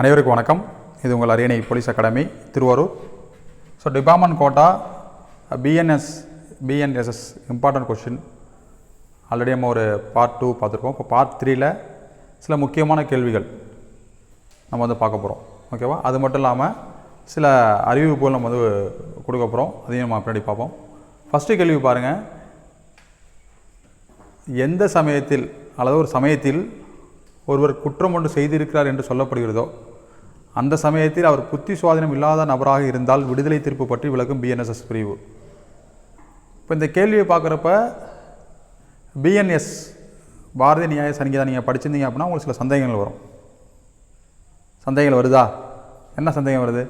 அனைவருக்கும் வணக்கம். இது உங்கள் அரியணை police academy Thiruvarur. So department quota BNS BNSS important question already நம்ம ஒரு பார்ட் டூ பார்த்துருக்கோம். இப்போ பார்ட் த்ரீயில் சில முக்கியமான கேள்விகள் நம்ம வந்து பார்க்க போகிறோம் ஓகேவா அது மட்டும் இல்லாமல் சில அறிவிப்புகள் நம்ம வந்து கொடுக்க போகிறோம் அதையும் நம்ம பின்னாடி பார்ப்போம். ஃபஸ்ட்டு கேள்வி பாருங்கள் எந்த சமயத்தில் அல்லது ஒரு சமயத்தில் ஒருவர் குற்றம் ஒன்று செய்திருக்கிறார் என்று சொல்லப்படுகிறதோ அந்த சமயத்தில் அவர் புத்தி சுவாதீனம் இல்லாத நபராக இருந்தால் விடுதலை தீர்ப்பு பற்றி விளக்கும் பிஎன்எஸ்எஸ் பிரிவு. இப்போ இந்த கேள்வியை பார்க்குறப்ப பிஎன்எஸ் பாரதிய நியாய சங்கீதா நீங்கள் படிச்சிருந்தீங்க அப்படின்னா உங்களுக்கு சில சந்தேகங்கள் வரும். சந்தேகங்கள் வருதா? என்ன சந்தேகம் வருது?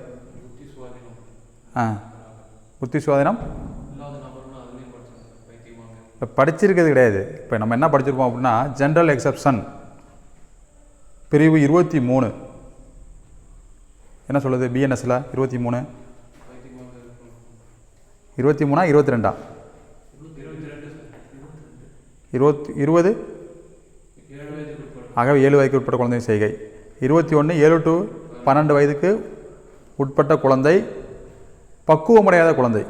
ஆ. புத்தி சுவாதீனம்? இப்போ படிச்சிருக்கிறது கிடையாது. இப்போ நம்ம என்ன படிச்சிருப்போம் அப்படின்னா ஜென்ரல் எக்ஸப்ஷன் பிரிவு இருபத்தி மூணு. என்ன சொல்லுது? பிஎன்எஸ்ல இருபத்தி மூணு. இருபத்தி மூணா இருபத்தி ரெண்டா? இருபத்தி இருபது? ஆகவே ஏழு வயதுக்கு உட்பட்ட குழந்தை செய்கை. இருபத்தி ஒன்று ஏழு டு பன்னெண்டு வயதுக்கு உட்பட்ட குழந்தை பக்குவமடையாத குழந்தை.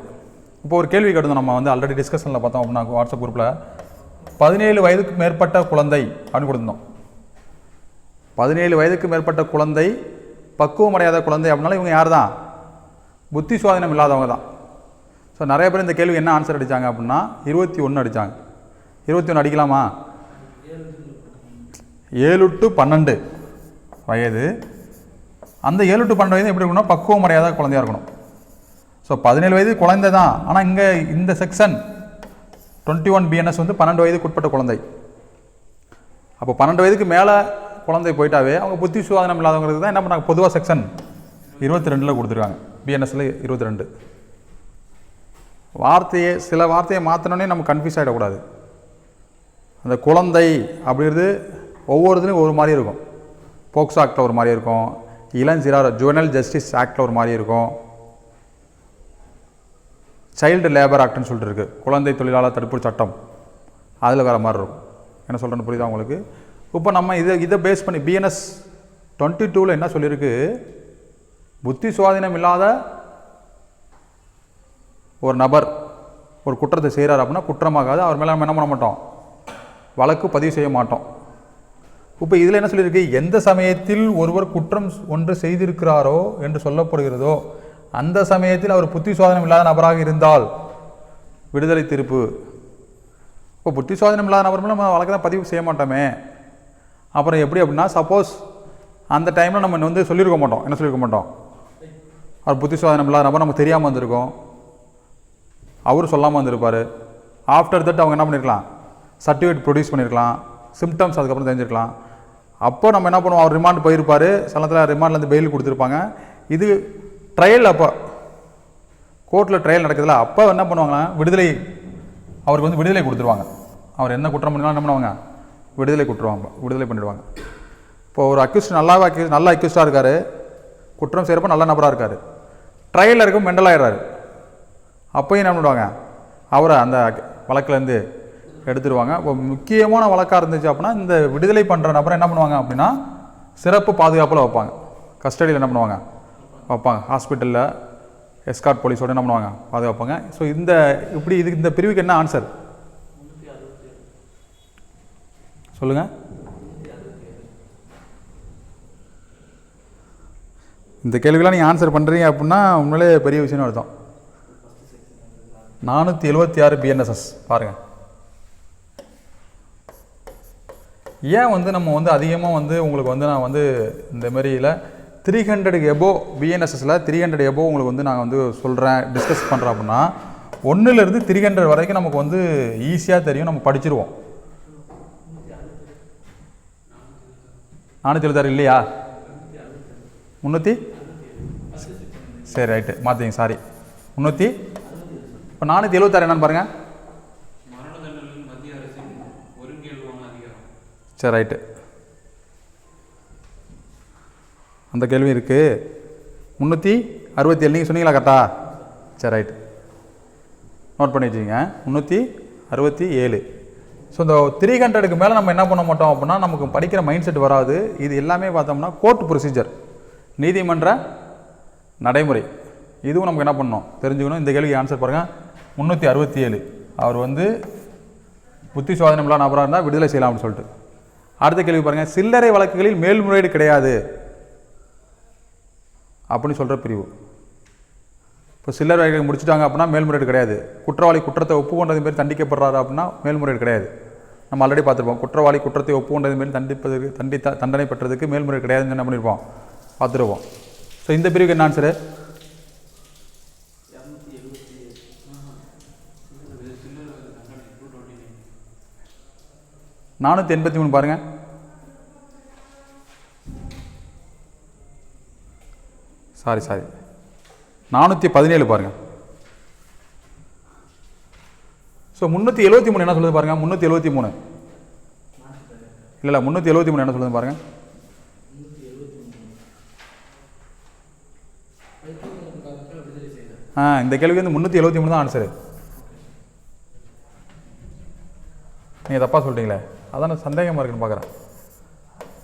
இப்போ ஒரு கேள்வி கேட்டோம். நம்ம வந்து ஆல்ரெடி டிஸ்கஷனில் பார்த்தோம் அப்படின்னா வாட்ஸ்அப் குரூப்பில் பதினேழு வயதுக்கு மேற்பட்ட குழந்தை அப்படின்னு கொடுத்துருந்தோம். பதினேழு வயதுக்கு மேற்பட்ட குழந்தை பக்குவம் அடையாத குழந்தை அப்படின்னாலும் இவங்க யார் தான் புத்தி சுவாதீனம் இல்லாதவங்க தான். ஸோ நிறைய பேர் இந்த கேள்வி என்ன ஆன்சர் அடித்தாங்க அப்படின்னா இருபத்தி ஒன்று அடித்தாங்க இருபத்தி ஒன்று அடிக்கலாமா? ஏழு டு பன்னெண்டு வயது. அந்த ஏழு டு பன்னெண்டு வயது எப்படி இருக்கணும் பக்குவம் அடையாத குழந்தையாக இருக்கணும். ஸோ பதினேழு வயது குழந்தை தான் ஆனால் இங்கே இந்த செக்ஷன் டுவெண்ட்டி ஒன் பிஎன்எஸ் வந்து பன்னெண்டு வயதுக்கு உட்பட்ட குழந்தை. அப்போ பன்னெண்டு வயதுக்கு மேலே குழந்தை போயிட்டாவே அவங்க புத்தி சுவாதனம் இல்லாதவங்களுக்கு தான் என்ன பண்ணாங்க? பொதுவாக செக்ஷன் இருபத்தி ரெண்டில் கொடுத்துருக்காங்க பிஎன்எஸ்ல இருபத்தி ரெண்டு வார்த்தையை சில வார்த்தையை மாற்றினோடனே நம்ம கன்ஃபியூஸ் ஆகிடக்கூடாது அந்த குழந்தை அப்படிங்கிறது ஒவ்வொருத்தரும் ஒரு மாதிரி இருக்கும். போக்சோ ஆக்டில் ஒரு மாதிரி இருக்கும். இளஞ்சிறார் ஜுவனல் ஜஸ்டிஸ் ஆக்டில் ஒரு மாதிரி இருக்கும். சைல்டு லேபர் ஆக்ட்னு சொல்லிட்டு இருக்குது குழந்தை தொழிலாளர் தடுப்பு சட்டம். அதில் வேறு மாதிரி இருக்கும். என்ன சொல்கிறேன்னு புரியுதா உங்களுக்கு? இப்போ நம்ம இதை இதை பேஸ் பண்ணி பிஎன்எஸ் டுவெண்ட்டி டூவில் என்ன சொல்லியிருக்கு புத்தி சுவாதீனம் இல்லாத ஒரு நபர் ஒரு குற்றத்தை செய்கிறார் அப்படின்னா குற்றமாகாது. அவர் மேலே நம்ம என்ன பண்ண மாட்டோம்? வழக்கு பதிவு செய்ய மாட்டோம். இப்போ இதில் என்ன சொல்லியிருக்கு? எந்த சமயத்தில் ஒருவர் குற்றம் ஒன்று செய்திருக்கிறாரோ என்று சொல்லப்படுகிறதோ அந்த சமயத்தில் அவர் புத்தி சுவாதனம் இல்லாத நபராக இருந்தால் விடுதலை திருப்பு. இப்போ புத்தி சுவாதனம் இல்லாத நபர் மேலே நம்ம வழக்கு தான் பதிவு செய்ய மாட்டோமே. அப்புறம் எப்படி அப்படின்னா சப்போஸ் அந்த டைமில் நம்ம வந்து சொல்லியிருக்க மாட்டோம். என்ன சொல்லியிருக்க மாட்டோம்? அவர் புத்தி சுவாதனம் இல்லாத நமக்கு தெரியாமல் வந்திருக்கோம். அவர் சொல்லாமல் வந்திருப்பார். ஆஃப்டர் தட் அவங்க என்ன பண்ணியிருக்கலாம் சர்டிஃபிகேட் ப்ரொடியூஸ் பண்ணியிருக்கலாம் சிம்டம்ஸ் அதுக்கப்புறம் தெரிஞ்சிருக்கலாம். அப்போ நம்ம என்ன பண்ணுவோம்? அவர் ரிமாண்ட் போயிருப்பார். சிலத்தில் ரிமாண்ட்லேருந்து பெயில் கொடுத்துருப்பாங்க. இது ட்ரையல் அப்போ கோர்ட்டில் ட்ரையல் நடக்குதுல அப்போ என்ன பண்ணுவாங்கன்னா விடுதலை அவருக்கு வந்து விடுதலை கொடுத்துருவாங்க. அவர் என்ன குற்றம் பண்ணாலும் என்ன பண்ணுவாங்க? விடுதலை கொடுத்துருவாங்க விடுதலை பண்ணிடுவாங்க. இப்போ ஒரு அக்யூஸ்ட் நல்லா அக்யூ நல்ல அக்யூஸ்டாக இருக்கார் குற்றம் செய்கிறப்ப நல்ல நபராக இருக்கார். ட்ரையலில் இருக்கும் மெண்டலாயிடுறாரு அப்போயும் என்ன பண்ணுவாங்க? அவரை அந்த வழக்குலேருந்து எடுத்துருவாங்க. இப்போ முக்கியமான வழக்காக இருந்துச்சு அப்படின்னா இந்த விடுதலை பண்ணுற நபரை என்ன பண்ணுவாங்க அப்படின்னா சிறப்பு பாதுகாப்பில் வைப்பாங்க. கஸ்டடியில் என்ன பண்ணுவாங்க? வைப்பாங்க. ஹாஸ்பிட்டலில் எஸ்கார்ட் போலீஸோட என்ன பண்ணுவாங்க? பாதுகாப்பாங்க. ஸோ இந்த இப்படி இதுக்கு இந்த பிரிவுக்கு என்ன ஆன்சர் சொல்லுங்கள் இந்த கேள்விக்கெல்லாம் நீங்கள் ஆன்சர் பண்ணுறீங்க அப்படின்னா உண்மையிலே பெரிய விஷயம்னு அர்த்தம். நானூற்றி எழுபத்தி ஆறு பிஎன்எஸ்எஸ் பாருங்கள் ஏன் வந்து நம்ம வந்து அதிகமாக வந்து உங்களுக்கு வந்து நான் வந்து இந்த மாதிரியில் த்ரீ ஹண்ட்ரடுக்கு எபோ பிஎன்எஸ்எஸில் த்ரீ ஹண்ட்ரட் எபோ உங்களுக்கு வந்து நாங்கள் வந்து சொல்கிறேன் டிஸ்கஸ் பண்ணுறோம் அப்படின்னா ஒன்றுலேருந்து த்ரீ ஹண்ட்ரட் வரைக்கும் நமக்கு வந்து ஈஸியாக தெரியும் நம்ம படிச்சிருவோம். நானூற்றி எழுபத்தாறு இல்லையா? முந்நூற்றி சரி ரைட்டு மாற்றிங்க சாரி முந்நூற்றி இப்போ நானூற்றி எழுபத்தாறு என்னன்னு பாருங்கள் சரி ரைட்டு அந்த கேள்வி இருக்குது முந்நூற்றி அறுபத்தி ஏழு நீங்கள் சொன்னீங்களா கரெக்டா? சரி ரைட்டு நோட் பண்ணி வச்சுக்கோங்க. முந்நூற்றி அறுபத்தி ஏழு. ஸோ இந்த த்ரீ ஹண்ட்ரடுக்கு மேலே நம்ம என்ன பண்ண மாட்டோம் அப்படின்னா நமக்கு படிக்கிற மைண்ட் செட் வராது. இது எல்லாமே பார்த்தோம்னா கோர்ட் ப்ரொசீஜர் நீதிமன்ற நடைமுறை. இதுவும் நமக்கு என்ன பண்ணணும்? தெரிஞ்சுக்கணும். இந்த கேள்விக்கு ஆன்சர் பாருங்கள் முந்நூற்றி அறுபத்தி ஏழு. அவர் வந்து புத்தி சோதனை இல்லாத நபராக இருந்தால் விடுதலை செய்யலாம் அப்படின்னு சொல்லிட்டு. அடுத்த கேள்வி பாருங்கள் சில்லறை வழக்குகளில் மேல்முறையீடு கிடையாது. அப்படின்னு சொல்கிற பிரிவு. இப்போ சில்லர் வழக்கு முடிச்சிட்டாங்க அப்படின்னா மேல்முறையீடு கிடையாது. குற்றவாளி குற்றத்தை ஒப்புக்கொண்டது மாரி தண்டிக்கப்படுறாரு அப்படின்னா மேல்முறையீடு கிடையாது. நம்ம ஆல்ரெடி பார்த்துருப்போம். குற்றவாளி குற்றத்தை ஒப்புக்கொண்டது மாரி தண்டிப்பதற்கு தண்டி தண்டனை பெற்றதுக்கு மேல்முறையீடு கிடையாதுன்னு என்ன பண்ணியிருப்போம் பார்த்துருவோம் ஸோ இந்த பிரிவுக்கு என்ன ஆன்சரு நானூற்றி எண்பத்தி மூணு பாருங்கள் சாரி சாரி நானூற்றி பதினேழு பாருங்கள் ஸோ முந்நூற்றி எழுபத்தி மூணு என்ன சொல்லுது பாருங்கள் முந்நூற்றி எழுபத்தி மூணு. இல்லை இல்லை முந்நூற்றி எழுபத்தி மூணு என்ன சொல்லுது பாருங்கள் ஆ இந்த கேள்விக்கு வந்து முந்நூற்றி எழுபத்தி மூணு தான் ஆன்சரு நீங்கள் தப்பாக சொல்லிட்டீங்களே அதான் சந்தேகமாக இருக்குன்னு பார்க்குறேன்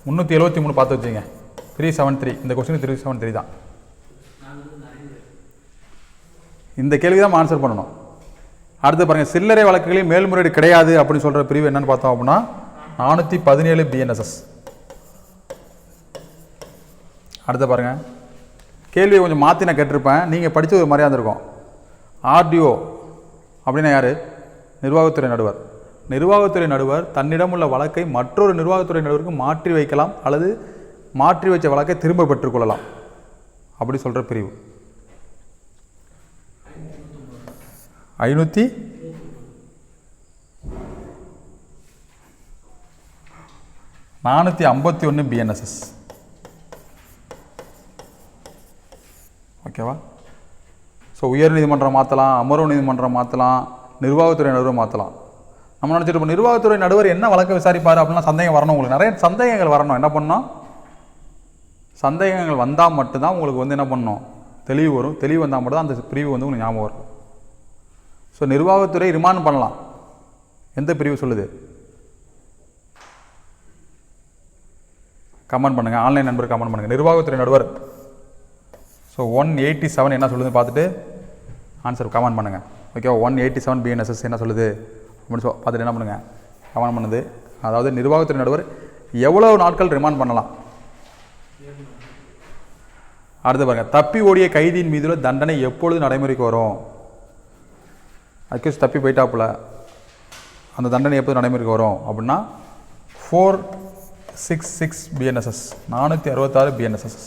முந்நூற்றி எழுபத்தி மூணு பார்த்து வச்சுங்க த்ரீ செவன் த்ரீ இந்த கொஸ்டின் த்ரீ செவன் த்ரீ தான். இந்த கேள்வி தான் ஆன்சர் பண்ணணும். அடுத்து பாருங்கள் சில்லறை வழக்குகளில் மேல்முறையீடு கிடையாது அப்படின்னு சொல்கிற பிரிவு என்னன்னு பார்த்தோம் அப்படின்னா நானூற்றி பதினேழு பிஎன்எஸ்எஸ் அடுத்து பாருங்கள் கேள்வியை கொஞ்சம் மாற்றி நான் கேட்டிருப்பேன். நீங்கள் படித்தது ஒரு மாதிரியாக இருந்திருக்கும். ஆர்டிஓ அப்படின்னா யார்? நிர்வாகத்துறை நடுவர். நிர்வாகத்துறை நடுவர் தன்னிடம் உள்ள வழக்கை மற்றொரு நிர்வாகத்துறை நடுவருக்கு மாற்றி வைக்கலாம் அல்லது மாற்றி வைத்த வழக்கை திரும்ப பெற்றுக்கொள்ளலாம் அப்படி சொல்கிற பிரிவு. ஐநூற்றி நானூற்றி ஐம்பத்தி ஒன்று பிஎன்எஸ்எஸ் ஓகேவா ஸோ உயர் நீதிமன்றம் மாற்றலாம் அமர்வு நீதிமன்றம் மாற்றலாம் நிர்வாகத்துறை நடுவர் மாற்றலாம் நம்ம நினச்சிட்டு இப்போ நிர்வாகத்துறை நடுவர் என்ன வழக்கு விசாரிப்பார் அப்படின்னா சந்தேகம் வரணும் உங்களுக்கு. நிறைய சந்தேகங்கள் வரணும். என்ன பண்ணோம் சந்தேகங்கள் வந்தால் மட்டும்தான் உங்களுக்கு வந்து என்ன பண்ணணும்? தெளிவு வரும். தெளிவு வந்தால் மட்டும்தான் அந்த பிரிவு வந்து உங்களுக்கு ஞாபகம் வரும். ஸோ நிர்வாகத்துறை ரிமாண்ட் பண்ணலாம். எந்த பிரிவு சொல்லுது? கமெண்ட் பண்ணுங்கள் ஆன்லைன் நண்பர் கமெண்ட் பண்ணுங்கள் நிர்வாகத்துறை நடுவர். ஸோ ஒன் எயிட்டி செவன் என்ன சொல்லுதுன்னு பார்த்துட்டு ஆன்சர் கமெண்ட் பண்ணுங்கள் okay one eighty seven BNSS என்ன சொல்லுது? அப்படின்னு சொ பார்த்துட்டு என்ன பண்ணுங்கள் கமெண்ட் பண்ணுது. அதாவது நிர்வாகத்துறை நடுவர் எவ்வளோ நாட்கள் ரிமாண்ட் பண்ணலாம்? அடுத்து பாருங்கள் தப்பி ஓடிய கைதியின் மீதுள்ள தண்டனை எப்பொழுது நடைமுறைக்கு வரும்? அக்யூஸ் தப்பி போயிட்டாப்புல அந்த தண்டனை எப்போது நடைமுறைக்கு வரும் அப்படின்னா ஃபோர் சிக்ஸ் சிக்ஸ் பிஎன்எஸ்எஸ் நானூற்றி அறுபத்தாறு பிஎன்எஸ்எஸ்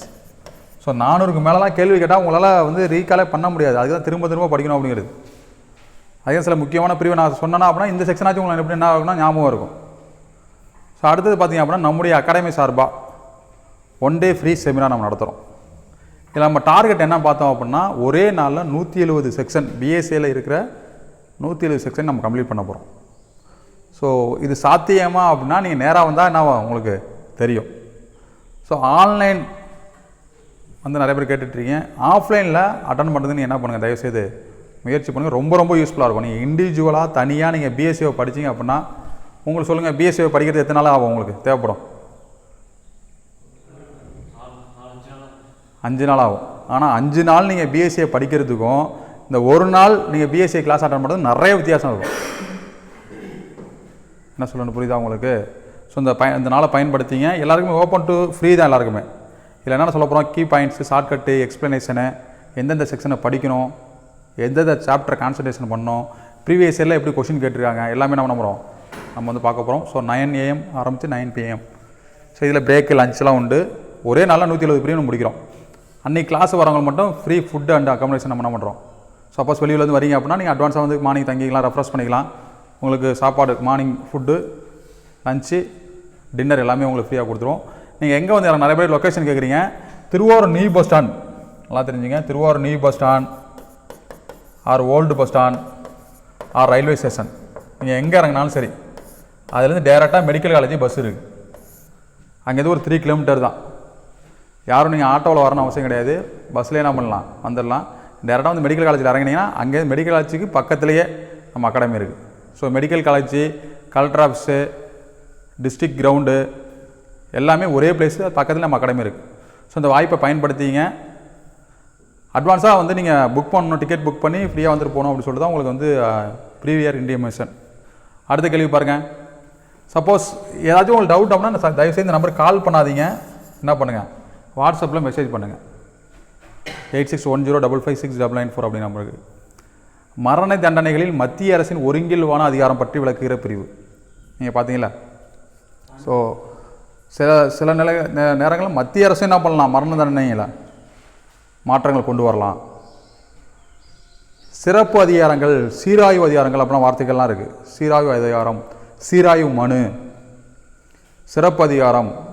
ஸோ நானூறுக்கு மேலெலாம் கேள்வி கேட்டால் உங்களால் வந்து ரீகாலே பண்ண முடியாது. அதுக்கு தான் திரும்ப திரும்ப படிக்கணும் அப்படிங்கிறது. அதே சில முக்கியமான பிரிவு நான் சொன்னேன்னா அப்படின்னா இந்த செக்ஷனாச்சும் உங்களுக்கு எப்படி என்ன ஆகும்னா ஞாபகம் இருக்கும். ஸோ அடுத்தது பார்த்தீங்க அப்படின்னா நம்முடைய அகாடமி சார்பாக ஒன் டே ஃப்ரீ செமினார் நம்ம நடத்துகிறோம் இதில் நம்ம டார்கெட் என்ன பார்த்தோம் அப்படின்னா ஒரே நாளில் நூற்றி எழுபது செக்ஷன் பிஎஸ்சியில் இருக்கிற நூற்றி எழுபது செக்ஷன் நம்ம கம்ப்ளீட் பண்ண போகிறோம் ஸோ இது சாத்தியமா அப்படின்னா நீங்கள் நேராக வந்தால் என்ன ஆகும்? உங்களுக்கு தெரியும். ஸோ ஆன்லைன் வந்து நிறைய பேர் கேட்டுட்ருக்கீங்க. ஆஃப்லைனில் அட்டன் பண்ணுறது நீங்கள் என்ன பண்ணுங்கள் தயவுசெய்து முயற்சி பண்ணுங்கள் ரொம்ப ரொம்ப யூஸ்ஃபுல்லாக இருக்கும். நீங்கள் இண்டிவிஜுவலாக தனியாக நீங்கள் பிஎஸ்சிஓ படிச்சீங்க அப்படின்னா உங்களுக்கு சொல்லுங்கள் பிஎஸ்சிஓ படிக்கிறது எத்தனை நாள் ஆகும் உங்களுக்கு? தேவைப்படும். அஞ்சு நாள் ஆகும். ஆனால் அஞ்சு நாள் நீங்கள் பிஎஸ்சியை படிக்கிறதுக்கும் இந்த ஒரு நாள் நீங்கள் பிஎஸ்சி கிளாஸ் அட்டன் பண்ணுறது நிறைய வித்தியாசம் இருக்கும். என்ன சொல்லணும் புரியுதா உங்களுக்கு? ஸோ இந்த பய இந்த நாளை பயன்படுத்திங்க. எல்லாருக்குமே ஓப்பன் டு ஃப்ரீ தான் எல்லாருக்குமே. இதில் என்ன சொல்ல போகிறோம் கீ பாயிண்ட்ஸு ஷார்ட்கட்டு எக்ஸ்ப்ளனேஷனு எந்தெந்த செக்ஷனை படிக்கணும் எந்தெந்த சாப்டர் கான்சன்ட்ரேஷன் பண்ணணும் ப்ரீவியஸ் இயரில் எப்படி கொஷின் கேட்டிருக்காங்க எல்லாமே நம்ம நம்புகிறோம் நம்ம வந்து பார்க்க போகிறோம் ஸோ நைன் ஏஎம் ஆரம்பித்து நைன் பிஎம் ஸோ இதில் பிரேக்கு லஞ்செலாம் உண்டு. ஒரே நாளில் நூற்றி எழுபது பிரிவு முடிக்கிறோம். அன்றைக்கி கிளாஸ் வரவங்க மட்டும் ஃப்ரீ ஃபுட்டு அண்ட் அக்காமடேஷன் நம்ம என்ன பண்ணுறோம் சப்போஸ் வெளியிலேருந்து வரீங்க அப்படின்னா நீங்கள் அட்வான்ஸாக வந்து மார்னிங் தங்கிக்கலாம் ரெஃப்ரெஷ் பண்ணிக்கலாம். உங்களுக்கு சாப்பாடு மார்னிங் ஃபுட்டு லஞ்சு டின்னர் எல்லாமே உங்களுக்கு ஃப்ரீயாக கொடுத்துருவோம் நீங்கள் எங்கே வந்து எனக்கு நிறைய பேர் லொக்கேஷன் கேட்குறீங்க திருவாரூர் நியூ பஸ் ஸ்டாண்ட் நல்லா தெரிஞ்சுங்க. Thiruvarur new bus stand or old bus stand or railway station நீங்கள் எங்கே இறங்கினாலும் சரி அதுலேருந்து டேரெக்டாக மெடிக்கல் காலேஜ் பஸ் இருக்குது அங்கேருந்து ஒரு த்ரீ கிலோமீட்டர் தான். யாரும் நீங்கள் ஆட்டோவில் வரணும் அவசியம் கிடையாது. பஸ்லேயே என்ன பண்ணலாம்? வந்துடலாம் டேரெக்டாக வந்து மெடிக்கல் காலேஜில் இறங்கினீங்கன்னா அங்கே மெடிக்கல் காலேஜுக்கு பக்கத்துலேயே நம்ம அகாடமி இருக்குது so medical college collector office district ground எல்லாமே ஒரே பிளேஸு பக்கத்தில் நம்ம அகாடமி இருக்குது ஸோ இந்த வாய்ப்பை பயன்படுத்திங்க. அட்வான்ஸாக வந்து நீங்கள் புக் பண்ணணும் டிக்கெட் புக் பண்ணி ஃப்ரீயாக வந்துட்டு போகணும் அப்படின்னு சொல்லிட்டு தான் உங்களுக்கு வந்து ப்ரீவியர் இன்டிமேஷன் அடுத்த கேள்வி பாருங்கள் சப்போஸ் ஏதாச்சும் உங்களுக்கு டவுட் அப்படின்னா தயவுசெய்து இந்த நம்பருக்கு கால் பண்ணாதீங்க. என்ன பண்ணுங்கள் வாட்ஸ்அப்பில் மெசேஜ் பண்ணுங்கள் eight six one zero double five six double nine four அப்படி நம்பருக்கு. மரண தண்டனைகளில் மத்திய அரசின் ஒருங்கில்வான அதிகாரம் பற்றி விளக்குகிற பிரிவு. நீங்கள் பார்த்தீங்களா ஸோ சில சில நிலை நே- நேரங்களில் மத்திய அரசு என்ன பண்ணலாம்? மரண தண்டனையில் மாற்றங்கள் கொண்டு வரலாம். சிறப்பு அதிகாரங்கள் சீராய்வு அதிகாரங்கள் அப்படின்னா வார்த்தைகள்லாம் இருக்குது சீராய்வு அதிகாரம் சீராய்வு மனு. சிறப்பு அதிகாரம்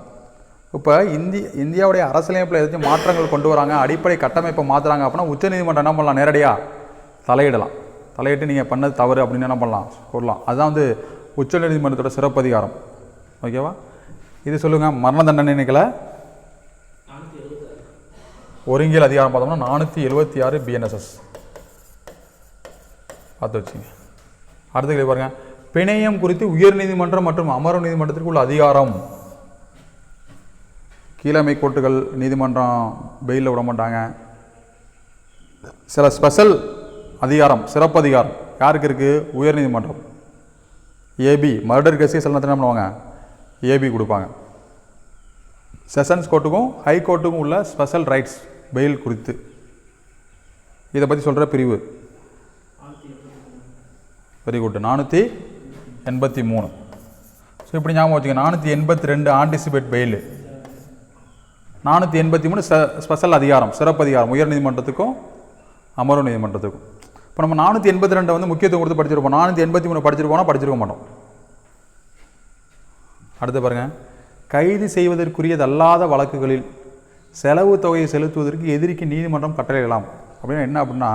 இப்போ இந்தி இந்தியாவுடைய அரசியலமைப்பில் ஏதாச்சும் மாற்றங்கள் கொண்டு வராங்க அடிப்படை கட்டமைப்பை மாற்றுறாங்க அப்படின்னா உச்சநீதிமன்றம் என்ன பண்ணலாம்? நேரடியாக தலையிடலாம். தலையிட்டு நீங்கள் பண்ணது தவறு அப்படின்னு என்ன பண்ணலாம்? கூறலாம். அதுதான் வந்து உச்சநீதிமன்றத்தோட சிறப்பு அதிகாரம் ஓகேவா? இது சொல்லுங்கள் மரண தண்டனைகளை ஒருங்கியல் அதிகாரம் பார்த்தோம்னா நானூற்றி எழுபத்தி ஆறு பிஎன்எஸ்எஸ் பார்த்து வச்சுங்க. அடுத்த கேள்வி பாருங்கள் பிணையம் குறித்து உயர்நீதிமன்றம் மற்றும் அமர்வு நீதிமன்றத்திற்கு உள்ள அதிகாரம். கீழமை கோர்ட்டுகள் நீதிமன்றம் பெயிலில் விட மாட்டாங்க. சில ஸ்பெஷல் அதிகாரம் சிறப்பு அதிகாரம் யாருக்கு இருக்குது உயர்நீதிமன்றம் ஏபி மர்டர் கேஸே சில நேரத்தில் என்ன பண்ணுவாங்க? ஏபி கொடுப்பாங்க. செஷன்ஸ் கோர்ட்டுக்கும் ஹை கோர்ட்டுக்கும் உள்ள ஸ்பெஷல் ரைட்ஸ் பெயில் குறித்து. இதை பற்றி சொல்கிற பிரிவு. வெரி குட் நானூற்றி எண்பத்தி மூணு. ஸோ இப்படி ஞாபகம் வச்சுங்க நானூற்றி எண்பத்தி ரெண்டு ஆன்டிசிபேட் பெயில் நானூற்றி எண்பத்தி மூணு ஸ்பெஷல் அதிகாரம் சிறப்பு அதிகாரம் உயர்நீதிமன்றத்துக்கும் அமர்வு நீதிமன்றத்துக்கும். இப்போ நம்ம நானூற்றி எண்பத்தி ரெண்டை வந்து முக்கியத்துவம் கொடுத்து படிச்சிருப்போம். நானூற்றி எண்பத்தி மூணு படிச்சிருப்போம்னா படிச்சிருக்க மாட்டோம். அடுத்து பாருங்கள் கைது செய்வதற்குரியதல்லாத வழக்குகளில் செலவு தொகையை செலுத்துவதற்கு எதிரிக்கு நீதிமன்றம் கட்டளையிடலாம். அப்படின்னா என்ன அப்படின்னா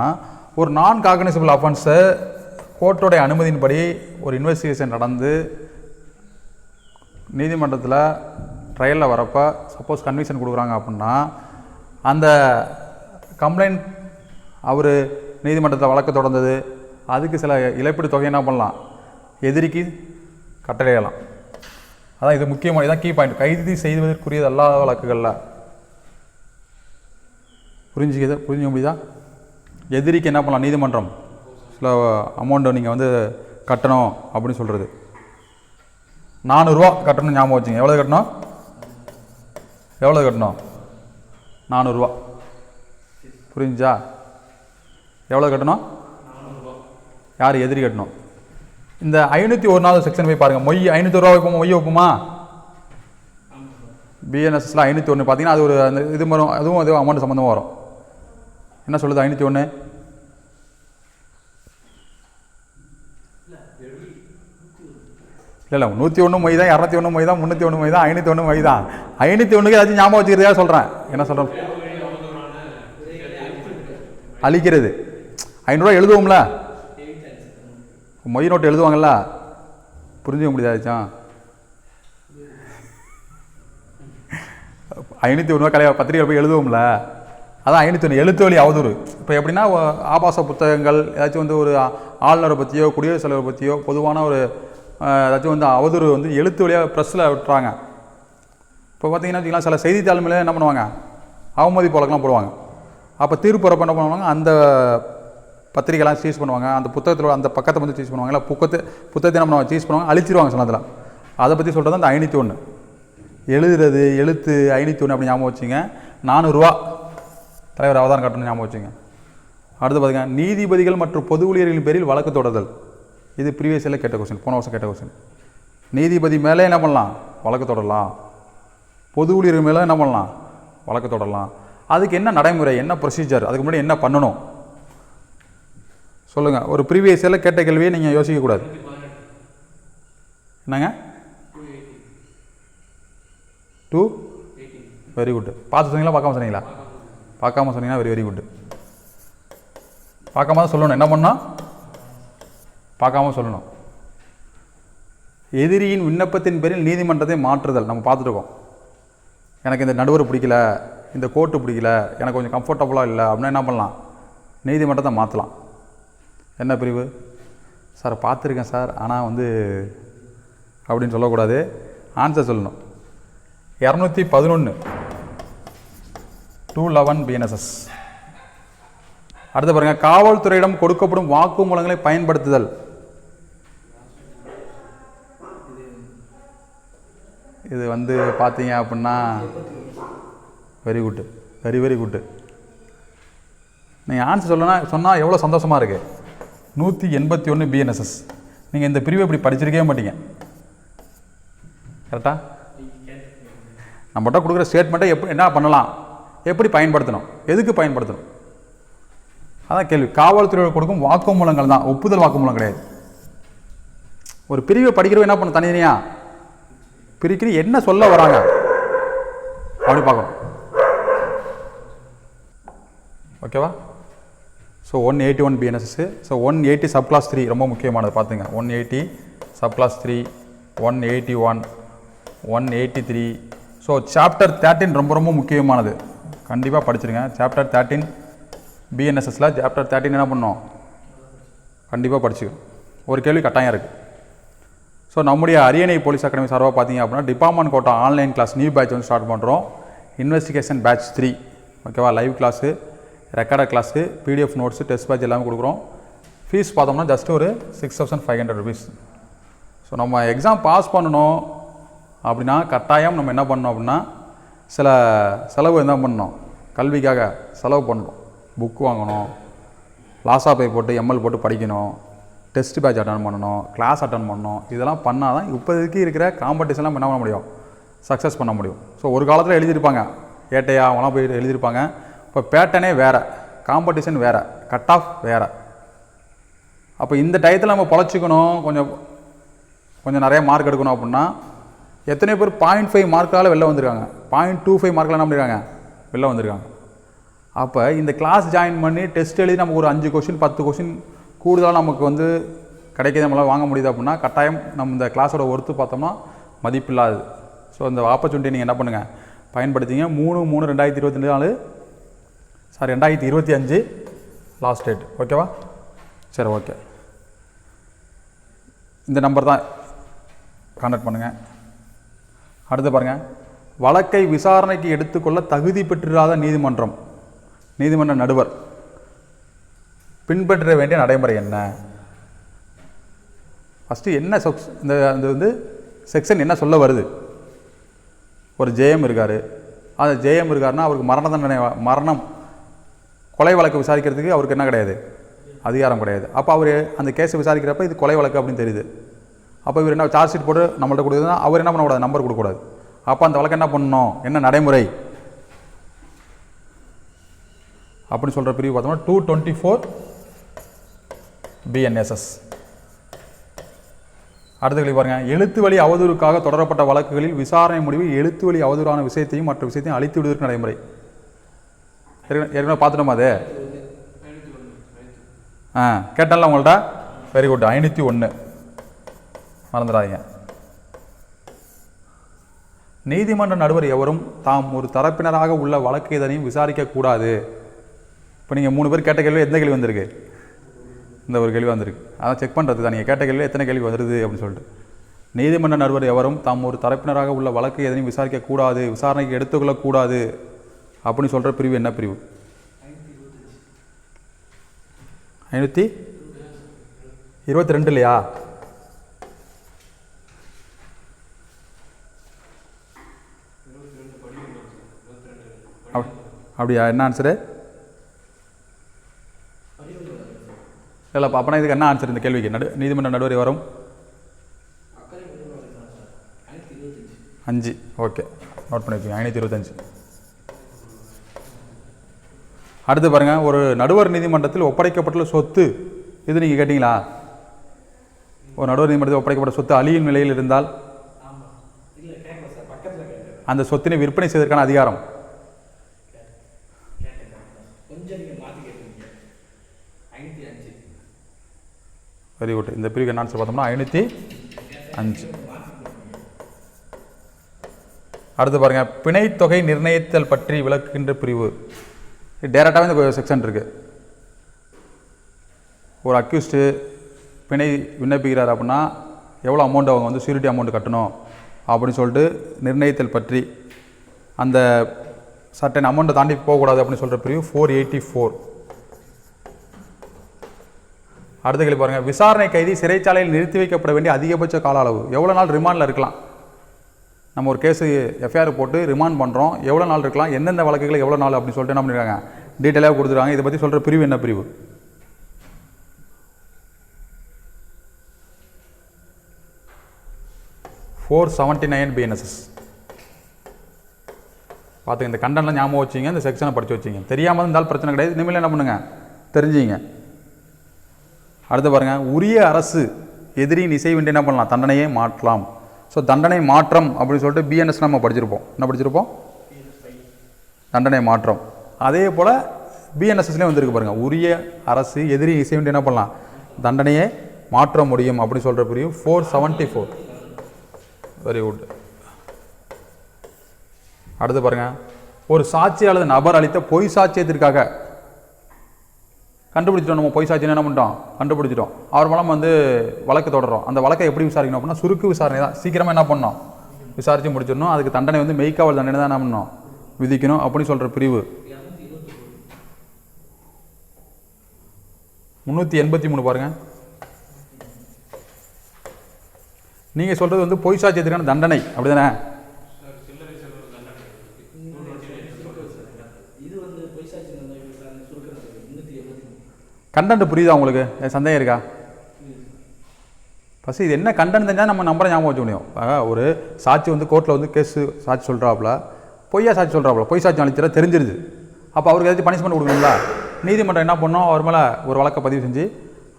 ஒரு நான் காக்னிசபிள் அஃபென்ஸை கோர்ட்டோடைய அனுமதியின்படி ஒரு இன்வெஸ்டிகேஷன் நடந்து நீதிமன்றத்தில் ட்ரையலில் வரப்போ சப்போஸ் கன்விக்ஷன் கொடுக்குறாங்க அப்படின்னா அந்த கம்ப்ளைண்ட் அவர் நீதிமன்றத்தில் வழக்கு தொடர்ந்தது. அதுக்கு சில இழப்பீடு தொகை என்ன பண்ணலாம்? எதிரிக்கு கட்டளையலாம் அதான் இது முக்கியமான இதான் கீ பாயிண்ட் கைது செய்வதற்குரியது அல்லாத வழக்குகளில். புரிஞ்சுக்கிது புரிஞ்சுக்க முடியுதா? எதிரிக்கு என்ன பண்ணலாம்? நீதிமன்றம். சில அமௌண்ட்டை நீங்கள் வந்து கட்டணும் அப்படின்னு சொல்கிறது நானூறுரூவா கட்டணும் ஞாபகம் வச்சுங்க. எவ்வளோ கட்டணும்? எவ்வளோ கட்டணும்? நானூறுரூவா புரிஞ்சா எவ்வளோ கட்டணும்? யார் எதிரி கட்டணும்? இந்த ஐநூற்றி ஒரு நாள் செக்ஷன் போய் பாருங்கள் மொய் ஐநூற்றி ரூபா வைப்போமா? மொய் வைப்போமா? பிஎன்எஸ்ல ஐநூற்றி ஒன்று பார்த்தீங்கன்னா அது ஒரு அந்த இது வரும். அதுவும் அது அமௌண்ட் சம்மந்தமாக வரும். என்ன சொல்லுது ஐநூற்றி ஒன்று இல்லை இல்லை நூற்றி ஒன்று மொய் தான் இரநூத்தி ஒன்று மொய் தான் முந்நூற்றி ஒன்று மொய் தான் ஐநூற்றி ஒன்று மொய் தான் ஐநூற்றி ஒன்றுக்கு ஏதாச்சும் ஞாபகம் வச்சுக்கிறதா சொல்கிறேன் என்ன சொல்கிறோம் அழிக்கிறது. ஐநூறுரூவா எழுதுவோம்ல? மொய் நோட்டு எழுதுவாங்கல்ல? புரிஞ்சுக்க முடியாதாச்சும் ஐநூற்றி ஒன்று கலை பத்திரிகை போய் எழுதுவோம்ல? அதான் ஐநூற்றி ஒன்று எழுத்து வழி அவதூறு. இப்போ எப்படின்னா ஆபாச புத்தகங்கள் ஏதாச்சும் வந்து ஒரு ஆளுநரை பற்றியோ குடியரசுத் தலைவரை பற்றியோ பொதுவான ஒரு ஏதாச்சும் வந்து அவதூறு வந்து எழுத்து வழியாக ப்ரெஸ்ஸில் விட்டுறாங்க இப்போ பார்த்தீங்கன்னா வச்சுக்கலாம் சில செய்தித்தாள் மேலே என்ன பண்ணுவாங்க? அவமதி போலக்கெலாம் போடுவாங்க. அப்போ தீர்ப்புறப்போ என்ன பண்ணுவாங்க? அந்த பத்திரிக்கைலாம் சீஸ் பண்ணுவாங்க. அந்த புத்தகத்தில் அந்த பக்கத்தை வந்து சீஸ் பண்ணுவாங்க. இல்லை புக்கத்தை புத்தகத்தை என்ன பண்ணுவாங்க? சீஸ் பண்ணுவாங்க. அழிச்சிருவாங்க சில அதை பற்றி சொல்கிறது அந்த ஐநூற்றி ஒன்று எழுதுறது எழுத்து ஐநூற்றி ஒன்று அப்படி ஞாபகம் வச்சுங்க. நானூறுரூவா தலைவர் அவதாரம் கட்டணும் ஞாபகம் வச்சுங்க. அடுத்து பாருங்க நீதிபதிகள் மற்றும் பொது ஊழியர்களின் பேரில் வழக்கு தொடர்தல் இது ப்ரீவியஸ் இயரில் கேட்ட கொஸ்டின் போன வருஷம் கேட்ட கொஸ்டின் நீதிபதி மேலே என்ன பண்ணலாம்? வழக்கு தொடரலாம். பொது ஊழியர் மேலே என்ன பண்ணலாம்? வழக்கு தொடரலாம். அதுக்கு என்ன நடைமுறை என்ன ப்ரொசீஜர் அதுக்கு முன்னாடி என்ன பண்ணணும்? சொல்லுங்கள் ஒரு ப்ரீவியஸ் இயரில் கேட்ட கேள்வியை நீங்கள் யோசிக்கக்கூடாது என்னங்க? டூ வெரி குட் பார்த்து சொன்னீங்களா? பார்க்காம சொன்னீங்களா? பார்க்காம சொன்னீங்கன்னா வெரி வெரி குட் பார்க்காம தான் சொல்லணும். என்ன பண்ணால் பார்க்காம சொல்லணும். எதிரியின் விண்ணப்பத்தின் பேரில் நீதிமன்றத்தை மாற்றுதல் நம்ம பார்த்துருக்கோம் எனக்கு இந்த நடுவர் பிடிக்கல இந்த கோர்ட்டு பிடிக்கல எனக்கு கொஞ்சம் கம்ஃபர்டபுளாக இல்லை அப்படின்னா என்ன பண்ணலாம்? நீதிமன்றத்தை மாற்றலாம். என்ன பிரிவு? சார் பார்த்துருக்கேன் சார். ஆனால் வந்து அப்படின்னு சொல்லக்கூடாது. ஆன்சர் சொல்லணும். இரநூத்தி பதினொன்று டூ லெவன் பிஎன்எஸ்எஸ் அடுத்து பாருங்கள் காவல்துறையிடம் கொடுக்கப்படும் வாக்குமூலங்களை பயன்படுத்துதல். இது வந்து பார்த்தீங்க அப்படின்னா very good very very good நீங்கள் ஆன்சர் சொல்லனா சொன்னால் எவ்வளோ சந்தோஷமாக இருக்குது நூற்றி எண்பத்தி ஒன்று பிஎன்எஸ்எஸ் நீங்கள் இந்த பிரிவை இப்படி படிச்சிருக்கவே மாட்டீங்க. கரெக்டாக நம்மகிட்ட கொடுக்குற ஸ்டேட்மெண்ட்டை எப்படி என்ன பண்ணலாம்? எப்படி பயன்படுத்தணும்? எதுக்கு பயன்படுத்தணும்? அதான் கேள்வி. காவல்துறை கொடுக்கும் வாக்குமூலங்கள் தான். ஒப்புதல் வாக்குமூலம் கிடையாது. ஒரு பிரிவை படிக்கிறவ என்ன பண்ண தனித்தனியாக பிரிக்கிற என்ன சொல்ல வராங்க? அப்படி பார்க்கணும். ஓகேவா? So one eighty one BNSS so one eighty sub class three ரொம்ப முக்கியமானது பார்த்துங்க one eighty sub class three one eighty one one eighty three so chapter thirteen ரொம்ப ரொம்ப முக்கியமானது. கண்டிப்பாக படிச்சிருங்க. சாப்டர் தேர்ட்டின் பிஎன்எஸ்எஸில் சாப்டர் தேர்ட்டின் என்ன பண்ணோம் கண்டிப்பாக படிச்சுக்கணும். ஒரு கேள்வி கட்டாயம் இருக்குது ஸோ நம்முடைய அரியணை போலீஸ் அகாடமி சார்பாக பார்த்தீங்க அப்படின்னா department quota online class new batch வந்து ஸ்டார்ட் பண்ணுறோம் இன்வெஸ்டிகேஷன் பேட்ச் த்ரீ ஓகேவா live class recorded class PDF notes test batch எல்லாமே கொடுக்குறோம். ஃபீஸ் பார்த்தோம்னா ஜஸ்ட் ஒரு six thousand five hundred rupees so நம்ம எக்ஸாம் பாஸ் பண்ணணும் அப்படின்னா கட்டாயம் நம்ம என்ன பண்ணணும் அப்படின்னா சில செலவு என்ன பண்ணணும்? கல்விக்காக செலவு பண்ணணும். புக் வாங்கணும். லாஸா போய் போட்டு எம்எல் போட்டு படிக்கணும். டெஸ்ட் பேட்ச் அட்டன் பண்ணணும் கிளாஸ் அட்டன் பண்ணணும் இதெல்லாம் பண்ணால் தான் இப்போதைக்கு இருக்கிற காம்படிஷன்லாம் என்ன பண்ண முடியும். சக்ஸஸ் பண்ண முடியும். ஸோ ஒரு காலத்தில் எழுதியிருப்பாங்க ஏட்டையா அவங்களாம் போய் எழுதியிருப்பாங்க. இப்போ பேட்டனே வேறு காம்படிஷன் வேறு கட் ஆஃப் வேறு. அப்போ இந்த டயத்தில் நம்ம பொழைச்சிக்கணும் கொஞ்சம் கொஞ்சம் நிறைய மார்க் எடுக்கணும் அப்படின்னா எத்தனை பேர் பாயிண்ட் ஃபைவ் மார்க்கால் வெளில வந்திருக்காங்க. பாயிண்ட் டூ ஃபைவ் மார்க்கில் என்ன பண்ணியிருக்காங்க வெளில வந்திருக்காங்க. அப்போ இந்த கிளாஸ் ஜாயின் பண்ணி டெஸ்ட் எழுதி நமக்கு ஒரு அஞ்சு கொஷின் பத்து கொஷின் கூடுதலாக நமக்கு வந்து கிடைக்கிது நம்மளால் வாங்க முடியுது அப்படின்னா கட்டாயம் நம்ம இந்த கிளாஸோட ஒர்த்து பார்த்தோம்னா மதிப்பில்லாது. ஸோ இந்த ஆப்பர்ச்சுனிட்டி நீங்கள் என்ன பண்ணுங்கள் பயன்படுத்திங்க. மூணு மூணு ரெண்டாயிரத்தி இருபத்தி நாலு சாரி ரெண்டாயிரத்தி இருபத்தி அஞ்சு லாஸ்ட் டேட் ஓகேவா சரி ஓகே இந்த நம்பர் தான் கான்டாக்ட் பண்ணுங்கள் அடுத்து பாருங்கள் வழக்கை விசாரணைக்கு எடுத்துக்கொள்ள தகுதி பெற்றிராத நீதிமன்றம். நீதிமன்ற நடுவர். பின்பற்ற வேண்டிய நடைமுறை என்ன? ஃபஸ்ட்டு என்ன செக்ஸ் இந்த அந்த வந்து செக்ஷன் என்ன சொல்ல வருது? ஒரு ஜெயம் இருக்கார். அந்த ஜெயம் இருக்காருன்னா அவருக்கு மரண தண்டனை மரணம் கொலை வழக்கு விசாரிக்கிறதுக்கு அவருக்கு என்ன கிடையாது? அதிகாரம் கிடையாது. அப்போ அவர் அந்த கேஸை விசாரிக்கிறப்ப இது கொலை வழக்கு அப்படின்னு தெரியுது. அப்போ இவர் என்ன சார்ஜ் ஷீட் போட்டு நம்மள்ட்ட கொடுக்குதுன்னா அவர் என்ன பண்ணக்கூடாது? நம்பர் கொடுக்கக்கூடாது அப்போ அந்த வழக்கு என்ன பண்ணணும்? என்ன நடைமுறை? அப்படின்னு சொல்கிற பிரிவு பார்த்தோம்னா டூ டுவெண்ட்டி ஃபோர் பிஎன்எஸ்எஸ் அடுத்த கேள்வி பாருங்கள் எழுத்து வழி அவதூறுக்காக தொடரப்பட்ட வழக்குகளில் விசாரணை முடிவில் எழுத்து வழி அவதூறான விஷயத்தையும் மற்ற விஷயத்தையும் அழித்து விடுவதற்கு நடைமுறை. ஏற்கனவே ஏற்கனவே பார்த்துட்டோமா அது? ஆ கேட்டால உங்கள்ட்ட? வெரி குட் ஐநூற்றி ஒன்று மறந்துடாதீங்க. நீதிமன்ற நடுவர் எவரும் தாம் ஒரு தரப்பினராக உள்ள வழக்கு எதனையும் விசாரிக்கக்கூடாது. இப்போ நீங்கள் மூணு பேர் கேட்ட கேள்வி எந்த கேள்வி வந்திருக்கு? இந்த ஒரு கேள்வி வந்திருக்கு. அதான் செக் பண்ணுறது தான். நீங்கள் கேட்ட கேள்வி எத்தனை கேள்வி வருது அப்படின்னு சொல்லிட்டு. நீதிமன்ற நடுவர் எவரும் தாம் ஒரு தரப்பினராக உள்ள வழக்கு எதனையும் விசாரிக்கக்கூடாது விசாரணைக்கு எடுத்துக்கொள்ளக்கூடாது அப்படின்னு சொல்கிற பிரிவு என்ன பிரிவு? ஐநூற்றி இருபத்தி ரெண்டு இல்லையா அப்- அப்படியா? என்ன ஆன்சரு இல்லை அப்போனா இதுக்கு என்ன ஆன்சர் இந்த கேள்விக்கு? நடு நீதிமன்ற நடுவரை வரும்? அஞ்சு. ஓகே. நோட் பண்ணிருக்கீங்க ஐநூற்றி இருபத்தஞ்சு. அடுத்து பாருங்கள் ஒரு நடுவர் நீதிமன்றத்தில் ஒப்படைக்கப்பட்டுள்ள சொத்து இது நீங்கள் கேட்டிங்களா? ஒரு நடுவர் நீதிமன்றத்தில் ஒப்படைக்கப்பட்ட சொத்து அழியும் நிலையில் இருந்தால் அந்த சொத்தினை விற்பனை செய்வதற்கான அதிகாரம் கொஞ்சம் நீங்கள் மாற்றி கேட்டீங்க ஐநூற்றி அஞ்சு வெரி குட் இந்த பிரிவுக்கு என்ன ஆன்சர் பார்த்தோம்னா ஐநூற்றி அஞ்சு. அடுத்து பாருங்க பிணைத்தொகை நிர்ணயித்தல் பற்றி விளக்குகின்ற பிரிவு. டேரெக்டாகவே இந்த செக்ஷன் இருக்கு. ஒரு அக்யூஸ்டு பிணை விண்ணப்பிக்கிறார் அப்படின்னா எவ்வளோ அமௌண்ட் அவங்க வந்து சூரிட்டி அமௌண்ட் கட்டணும் அப்படின்னு சொல்லிட்டு நிர்ணயித்தல் பற்றி அந்த சர்டன் அமௌண்ட்டை தாண்டி போகக்கூடாது அப்படின்னு சொல்கிற பிரிவு ஃபோர் எயிட்டி ஃபோர் அடுத்த கேள்வி பாருங்கள் விசாரணை கைதி சிறைச்சாலையில் நிறுத்தி வைக்கப்பட வேண்டிய அதிகபட்ச கால அளவு. எவ்வளோ நாள் ரிமாண்டில் இருக்கலாம்? நம்ம ஒரு கேஸு எஃப்ஐஆர் போட்டு ரிமாண்ட் பண்ணுறோம் எவ்வளோ நாள் இருக்கலாம்? எந்தெந்த வழக்குகள் எவ்வளோ நாள் அப்படின்னு சொல்லிட்டு என்ன பண்ணியிருக்காங்க டீட்டெயிலாக கொடுத்துருக்காங்க. இதை பற்றி சொல்கிற பிரிவு என்ன பிரிவு? ஃபோர் செவன்ட்டி நைன் பிஎன்எஸ்எஸ் பார்த்துங்க இந்த கண்டனில் ஞாபகம் வச்சிங்க. இந்த செக்ஷனை படித்து வச்சிங்க. தெரியாமல் இருந்தாலும் பிரச்சனை கிடையாது. இனிமேல் என்ன பண்ணுங்கள் தெரிஞ்சுங்க. அடுத்து பாருங்கள் உரிய அரசு எதிரியின் இசைவின்றி என்ன பண்ணலாம்? தண்டனையை மாற்றலாம். ஸோ தண்டனை மாற்றம் அப்படின்னு சொல்லிட்டு பிஎன்எஸ் நம்ம படிச்சிருப்போம். என்ன படிச்சிருப்போம்? தண்டனை மாற்றம். அதே போல் பிஎன்எஸ்எஸ்லேயும் வந்திருக்கு பாருங்கள் உரிய அரசு எதிரி இசைவின்றி என்ன பண்ணலாம்? தண்டனையை மாற்ற முடியும் அப்படின்னு சொல்கிற பிரிவு four seventy four very good அடுத்து பாருங்கள் ஒரு சாட்சி அல்லது நபர் அளித்த பொய் சாட்சியத்திற்காக கண்டுபிடிச்சிட்டோம் நம்ம பொய் சாட்சின்னு என்ன பண்ணிட்டோம்? கண்டுபிடிச்சிட்டோம். அவர் மூலம் வந்து வழக்கு தொடர்றோம். அந்த வழக்கை எப்படி விசாரிக்கணும் அப்படின்னா சுருக்கு விசாரணை தான். சீக்கிரமாக என்ன பண்ணோம்? விசாரித்து முடிச்சிடணும். அதுக்கு தண்டனை வந்து மெய்க்காவல் தண்டனை தான் என்ன பண்ணணும் விதிக்கணும் அப்படின்னு சொல்கிற பிரிவு. முந்நூற்றி எண்பத்தி மூணு பாருங்க. நீங்கள் சொல்கிறது வந்து பொய் சாட்சியத்துக்கான தண்டனை. அப்படி தானே வந்து பொய்சாட்சி நன்மை விசாரணை சுருக்கிறது முன்னூற்றி எண்பத்தி மூணு கண்டென்ட் புரியுதா உங்களுக்கு? சந்தேகம் இருக்கா? ஃபஸ்ட்டு இது என்ன கண்டென்ட் தெரிஞ்சால் நம்ம நம்பரை ஞாபகம் வச்சுக்க முடியும். ஒரு சாட்சி வந்து கோர்ட்டில் வந்து கேஸு சாட்சி சொல்கிறாப்புல பொய்யா சாட்சி சொல்கிறாப்புல பொய் சாட்சி அளிச்சிட தெரிஞ்சிருது. அப்போ அவருக்கு ஏதாச்சும் பனிஷ்மெண்ட் கொடுக்கணுங்களா நீதிமன்றம் என்ன பண்ணோம்? அவர் மேலே ஒரு வழக்கை பதிவு செஞ்சு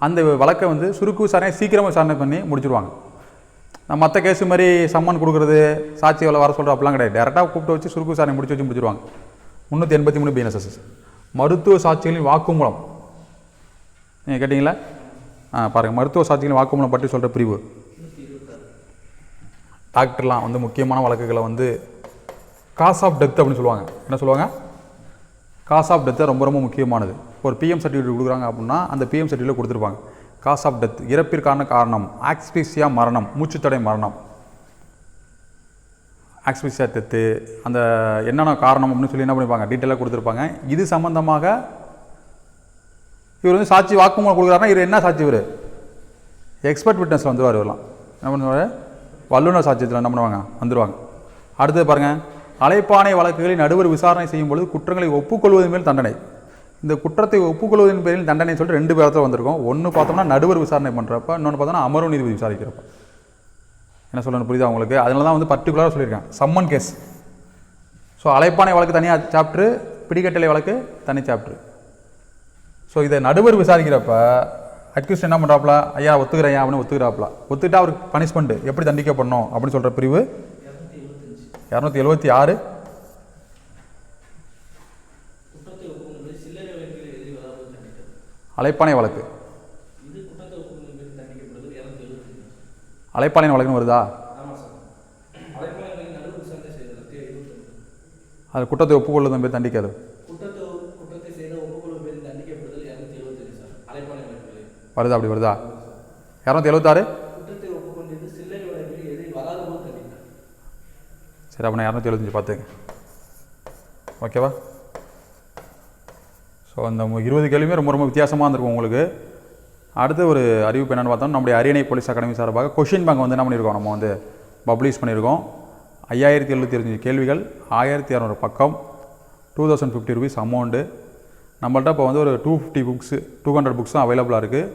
அந்த வழக்கை வந்து சுருக்கு விசாரணை சீக்கிரமாக விசாரணை பண்ணி முடிச்சிருவாங்க. நம்ம மற்ற கேஸு மாதிரி சம்மன் கொடுக்குறது சாட்சி எவ்வளோ வர சொல்கிற அப்படிலாம் கிடையாது டேரெக்டாக கூப்பிட்டு வச்சு சுருக்கு விசாரணை முடிச்சு வச்சு முடிச்சிருவாங்க. முந்நூற்றி எண்பத்தி மூணு பிஎன்எஸ்எஸ் மருத்துவ சாட்சிகளின் வாக்குமூலம். நீங்கள் கேட்டிங்களா? ஆ பாருங்கள் மருத்துவ சாட்சிகளின் வாக்குமூலம் பற்றி சொல்கிற பிரிவு. டாக்டர்லாம் வந்து முக்கியமான வழக்குகளை வந்து காஸ் ஆஃப் டெத் அப்படின்னு சொல்லுவாங்க. என்ன சொல்லுவாங்க? காஸ் ஆஃப் டெத்து ரொம்ப ரொம்ப முக்கியமானது. ஒரு பிஎம் சர்டிஃபிகேட் கொடுக்குறாங்க அப்படின்னா அந்த பிஎம் சர்டிஃபிகேட் கொடுத்துருப்பாங்க. காஸ் ஆஃப் டெத் இறப்பிற்கான காரணம் ஆக்ஸ்பீசியா மரணம் மூச்சுத்தடை மரணம். ஆக்ஸ்பீசியா டெத்து அந்த என்னென்ன காரணம் அப்படின்னு சொல்லி என்ன பண்ணிப்பாங்க? டீட்டெயிலாக கொடுத்துருப்பாங்க. இது சம்மந்தமாக இவர் வந்து சாட்சி வாக்குமூலம் கொடுக்குறாருன்னா இவர் என்ன சாட்சி இவர்? எக்ஸ்பர்ட் விட்னஸ் வந்துடுவார் இவரெல்லாம் என்ன பண்ணுவார்? வல்லுநர் சாட்சியத்தில் என்ன பண்ணுவாங்க? வந்துடுவாங்க அடுத்தது பாருங்கள் அலைப்பானை வழக்குகளில் நடுவர் விசாரணை செய்யும் பொழுது குற்றங்களை ஒப்புக்கொள்வதன் மேல் தண்டனை. இந்த குற்றத்தை ஒப்புக்கொள்வதன் பேரில் தண்டனை சொல்லிட்டு ரெண்டு பேரத்தில் வந்திருக்கோம். ஒன்று பார்த்தோம்னா நடுவர் விசாரணை பண்ணுறப்ப இன்னொன்று பார்த்தோம்னா அமர்வு நீதிபதி விசாரிக்கிறப்ப. என்ன சொல்லணும் புரியுதா உங்களுக்கு? அதனால தான் வந்து பர்டிகுலராக சொல்லியிருக்கேன். சம்மன் கேஸ் ஸோ அலைப்பானை வழக்கு தனியாக சாப்ட்ரு பிடிக்கட்டளை வழக்கு தனி சாப்ட்ரு ஸோ இதை நடுவர் விசாரிக்கிறப்ப அக்யூஸ்ட் என்ன பண்ணுறாப்ல ஐயா ஒத்துக்கிறேன் அப்படின்னு ஒத்துக்கிறாப்ல. ஒத்துக்கிட்டா அவருக்கு பனிஷ்மெண்ட் எப்படி தண்டிக்கப்படணும் அப்படின்னு சொல்கிற பிரிவு? இரநூத்தி எழுபத்தி ஆறு. அலைப்பானை வழக்கு. இது அலைப்பானை வழக்குன்னு வருதா? அது குற்றத்தை ஒப்புக்கொள்ளதும் பேர் தண்டிக்காது குற்றத்தை குற்றத்தை செய்த ஒப்புக்கொள்ளும் பேரில் தண்டிக்கப்படுதல் இரநூத்தி எழுபத்தஞ்சு சார் அலைப்பாளையம் வழக்குகளில் வருதா அப்படி வருதா? இரநூத்தி எழுபத்தாறு சரி அப்போ நான் இரநூத்தி எழுபத்தஞ்சு பார்த்துங்க ஓகேவா? ஸோ அந்த இருபது கேள்வியுமே ரொம்ப ரொம்ப வித்தியாசமாக இருந்திருக்கும் உங்களுக்கு. அடுத்து ஒரு அறிவிப்பு என்னென்னு பார்த்தோம் நம்முடைய அரியணை போலீஸ் அகாடமி சார்பாக கொஷின் பேங்க் வந்து என்ன பண்ணியிருக்கோம்? நம்ம வந்து பப்ளிஷ் பண்ணியிருக்கோம். ஐயாயிரத்தி எழுநூற்றி இருபத்தஞ்சு கேள்விகள் ஆயிரத்தி இரநூறு பக்கம் two thousand fifty rupees amount நம்மள்ட்ட இப்போ வந்து ஒரு two fifty books two hundred புக்ஸும் அவைலபிளாக இருக்குது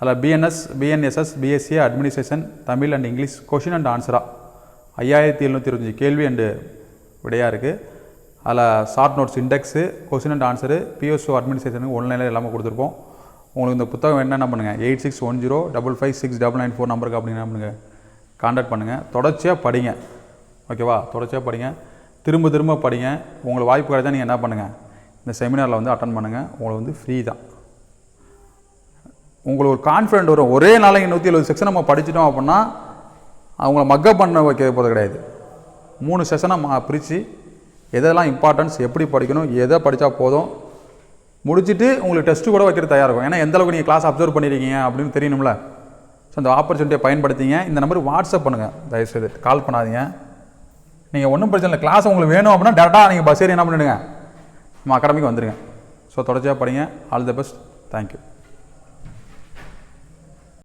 அதில் BNS BNSS BSC administration Tamil and English question and ஆன்சராக ஐயாயிரத்தி எழுநூற்றி இருபத்தஞ்சி கேள்வி அண்டு விடையாக இருக்குது அதில் short notes index question and answer PSO அட்மினிஸ்ட்ரேஷனுக்கு ஒன்லைனில் எல்லாமே கொடுத்துருப்போம். உங்களுக்கு இந்த புத்தகம் என்ன பண்ணுங்கள் eight six one zero double five six double nine four நம்பருக்கு அப்படின்னு என்ன பண்ணுங்கள் காண்டாக்ட் பண்ணுங்கள் தொடர்ச்சியாக படிங்க. ஓகேவா தொடர்ச்சியாக படிங்க. திரும்ப திரும்ப படிங்க. உங்களுக்கு வாய்ப்பு கிடைச்சா நீங்கள் என்ன பண்ணுங்கள் இந்த செமினாரில் வந்து அட்டன் பண்ணுங்கள் உங்களுக்கு வந்து ஃப்ரீ தான். உங்களுக்கு ஒரு கான்ஃபிடென்ட் வரும். ஒரே நாளைக்கு நூற்றி எழுபது செக்ஷன் நம்ம படிச்சிட்டோம் அப்படின்னா அவங்கள மக்கப் பண்ண வைக்க போகிறது கிடையாது. மூணு செஷனாக பிரித்து எதெல்லாம் இம்பார்ட்டன்ஸ் எப்படி படிக்கணும் எதை படித்தா போதும் முடிச்சுட்டு உங்களுக்கு டெஸ்ட்டு கூட வைக்கிறது தயாராக இருக்கும். ஏன்னா எந்த அளவுக்கு நீங்கள் கிளாஸ் அப்சர்வ் பண்ணியிருக்கீங்க அப்படின்னு தெரியணும்ல. ஸோ அந்த ஆப்பர்ச்சுனிட்டியை பயன்படுத்திங்க. இந்த நம்பருக்கு வாட்ஸ்அப் பண்ணுங்கள் தயவுசெய்து கால் பண்ணாதீங்க. நீங்கள் ஒன்றும் பிரச்சனை இல்லை. கிளாஸ் உங்களுக்கு வேணும் அப்படின்னா டேரெக்டாக நீங்கள் பஸ் ஏறி என்ன பண்ணிவிடுங்க நம்ம அகாடமிக்கு வந்துடுங்க ஸோ தொடர்ச்சியாக படிங்க. All the best thank you